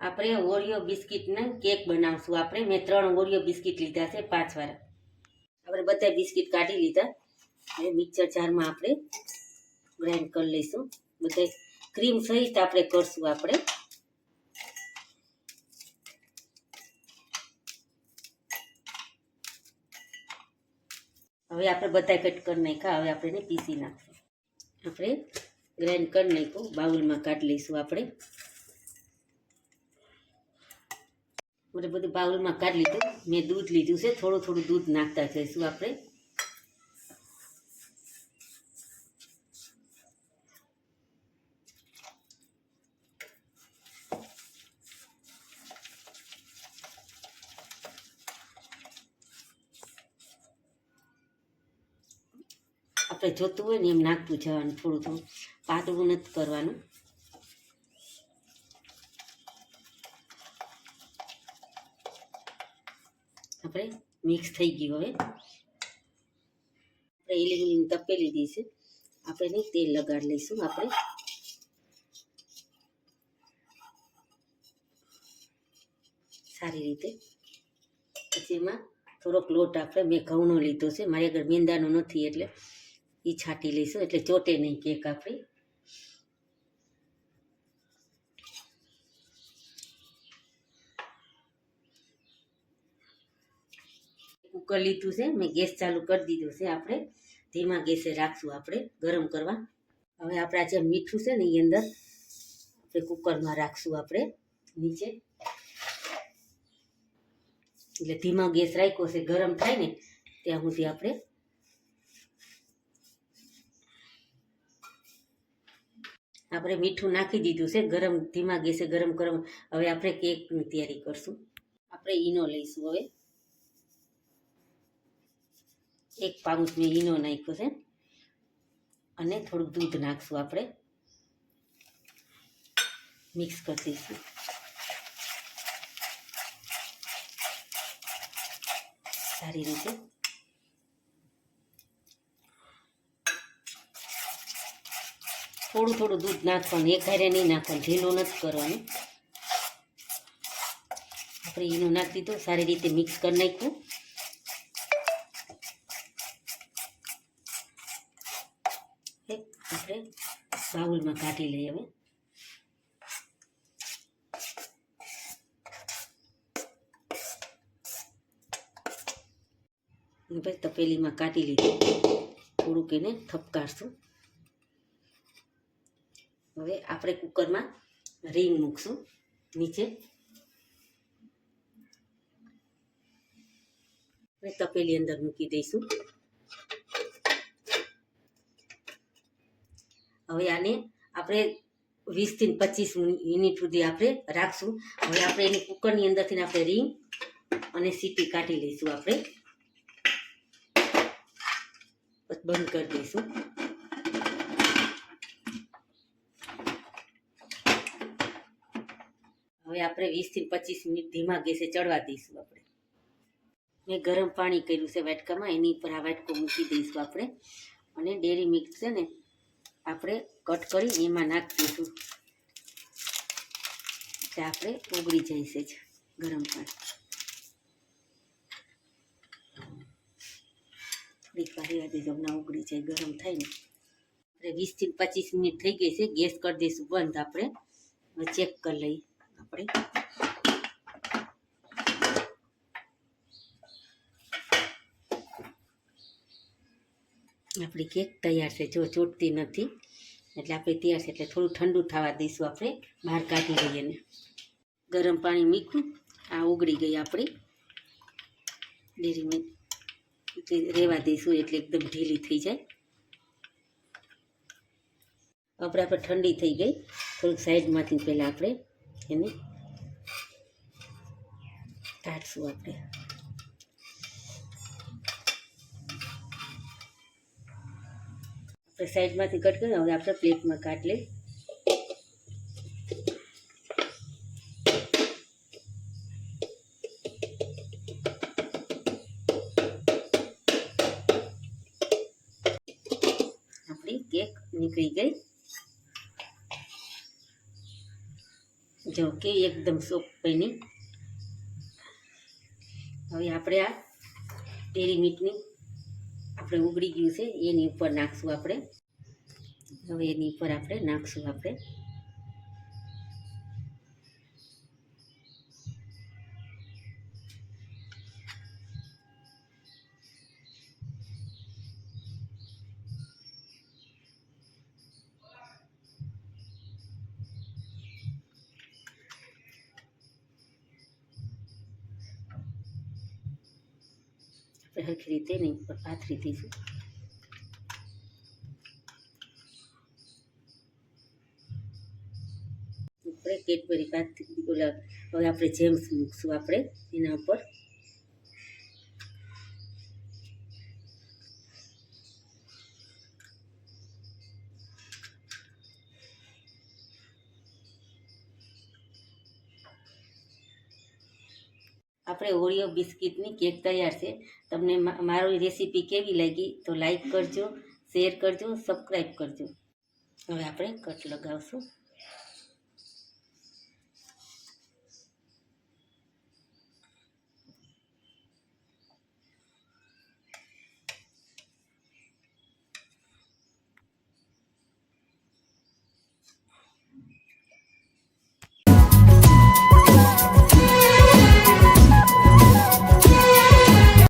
આપણે Oreo બિસ્કિટને cake બનાવશું. આપણે મેં ત્રણ ઓરિયો બિસ્કિટ લીધા છે પાંચ વાળા. આપણે બધા બિસ્કિટ કાઢી લીધા. હવે મિક્સર જારમાં આપણે ગ્રાઇન્ડ કરી લઈશું. બધા ક્રીમ સહિત આપણે કરશું આપણે. હવે આપણે બધા કટ કરી નાખ્યા. હવે આપણે પીસી નાખશું. આપણે ગ્રાઇન્ડ કરી નાખ્યું. બાઉલમાં કાઢી લઈશું આપણે. આપણે બધું બાઉલમાં કાઢી લીધું. મેં દૂધ લીધું છે. થોડું થોડું દૂધ નાખતા જઈશું આપણે. આપણે જોતું હોય ને એમ નાખતું જવાનું થોડું થોડું. પાતળું નથી કરવાનું. આપણે મિક્સ થઈ ગયું હવે. આપણે એલ્યુમિનિયમ તપેલી લીધી આપણે નહીં તેલ લગાડી લઈશું આપણે. સારી રીતે. પછી એમાં થોડોક લોટ આપણે મેં ઘઉંનો લીધો છે. મારી આગળ મેંદાનો નથી એટલે એ છાંટી લઈશું. એટલે ચોટે નહીં કેક આપણી. કુકર લીધું છે. મેં ગેસ ચાલુ કરી દીધું છે આપણે. ધીમા ગેસે રાખશું આપણે ગરમ કરવા. હવે આપણે જે મીઠું છે ને એ અંદર આપણે કુકરમાં રાખશું આપણે નીચે. એટલે ધીમા ગેસ રાખ્યો છે, ગરમ થાય ને ત્યાં સુધી આપણે આપણે મીઠું નાખી દીધું છે, ગરમ ધીમા ગેસે ગરમ ગરમ. હવે આપણે કેકની તૈયારી કરશું. આપણે ઈનો લઈશું હવે. એક પાઉચ મેં ઈનો નાખ્યો છે. અને થોડુંક દૂધ નાખશું આપણે. મિક્સ કરી દઈશું. સારી રીતે. થોડું થોડું દૂધ નાખવાનું. એક હારે નહીં નાખવાનું. ઢીલું નથી કરવાનું. આપણે ઈનો નાખી દીધો. સારી રીતે મિક્સ કરી નાખ્યું. આપણે બાઉલમાં કાઢી લઈએ હવે. પછી તપેલીમાં કાઢી લીધું. થોડુંક એને થપકારશું. હવે આપણે કુકરમાં રીંગ મૂકશું નીચે. તપેલી અંદર મૂકી દઈશું. હવે આને આપણે વીસથી પચીસ મિનિટ સુધી આપણે રાખશું. હવે આપણે એની કુકરની અંદરથી આપણે રીંગ અને સીટી કાઢી લઈશું આપણે. બંધ કરી દઈશું. હવે આપણે વીસથી પચીસ મિનિટ ધીમા ગેસે ચડવા દઈશું આપણે. મેં ગરમ પાણી કર્યું છે વાટકામાં, એની ઉપર આ વાટકો મૂકી દઈશું આપણે. અને ડેરી મિક્સ છે ને આપણે કટ કરી એમાં નાખી દઈશું. એટલે આપણે ઉગળી જાય છે ગરમ પાણી. થોડીક વાર રહેવા દેજો, હમણાં ઉગળી જાય, ગરમ થાય ને. આપણે વીસથી પચીસ મિનિટ થઈ ગઈ છે, ગેસ કરી દઈશું, બંધ આપણે. ચેક કરી લઈએ. આપણે આપણી કેક તૈયાર છે. જો ચોટતી નથી, એટલે આપણે તૈયાર છે. એટલે થોડું ઠંડુ થવા દઈશું આપણે. બહાર કાઢી લઈએ ને. ગરમ પાણી મીઠું, આ ઉગડી ગઈ આપણી. ડેરી એટલે રહેવા દઈશું, એટલે એકદમ ઢીલી થઈ જાય. આપણે આપણે ઠંડી થઈ ગઈ. થોડુંક સાઈડમાંથી પહેલાં આપણે એને કાઢશું આપણે. સાઈડમાંથી કટ કરીને હવે આપણે પ્લેટમાં કાટ લઈ. આપણી કેક નીકળી ગઈ. જો કે એકદમ સોફ્ટ બની. હવે આપણે આ ડેરી મીટની આપણે ઉગડી ગયું છે એની ઉપર નાખશું આપણે. હવે એની ઉપર આપણે નાખશું આપણે. હરખી રીતે એની ઉપર પાથરી દઈશું આપણે કેડબરી પાથરી ઓલા, હવે આપણે જેમ્સ મૂકશું આપણે, એના ઉપર. આપણે ઓરિયો બિસ્કિટની કેક તૈયાર છે. તમને મારી રેસીપી કેવી લાગી તો લાઈક કરજો, શેર કરજો, સબસ્ક્રાઈબ કરજો. હવે આપણે કટ લગાવશું.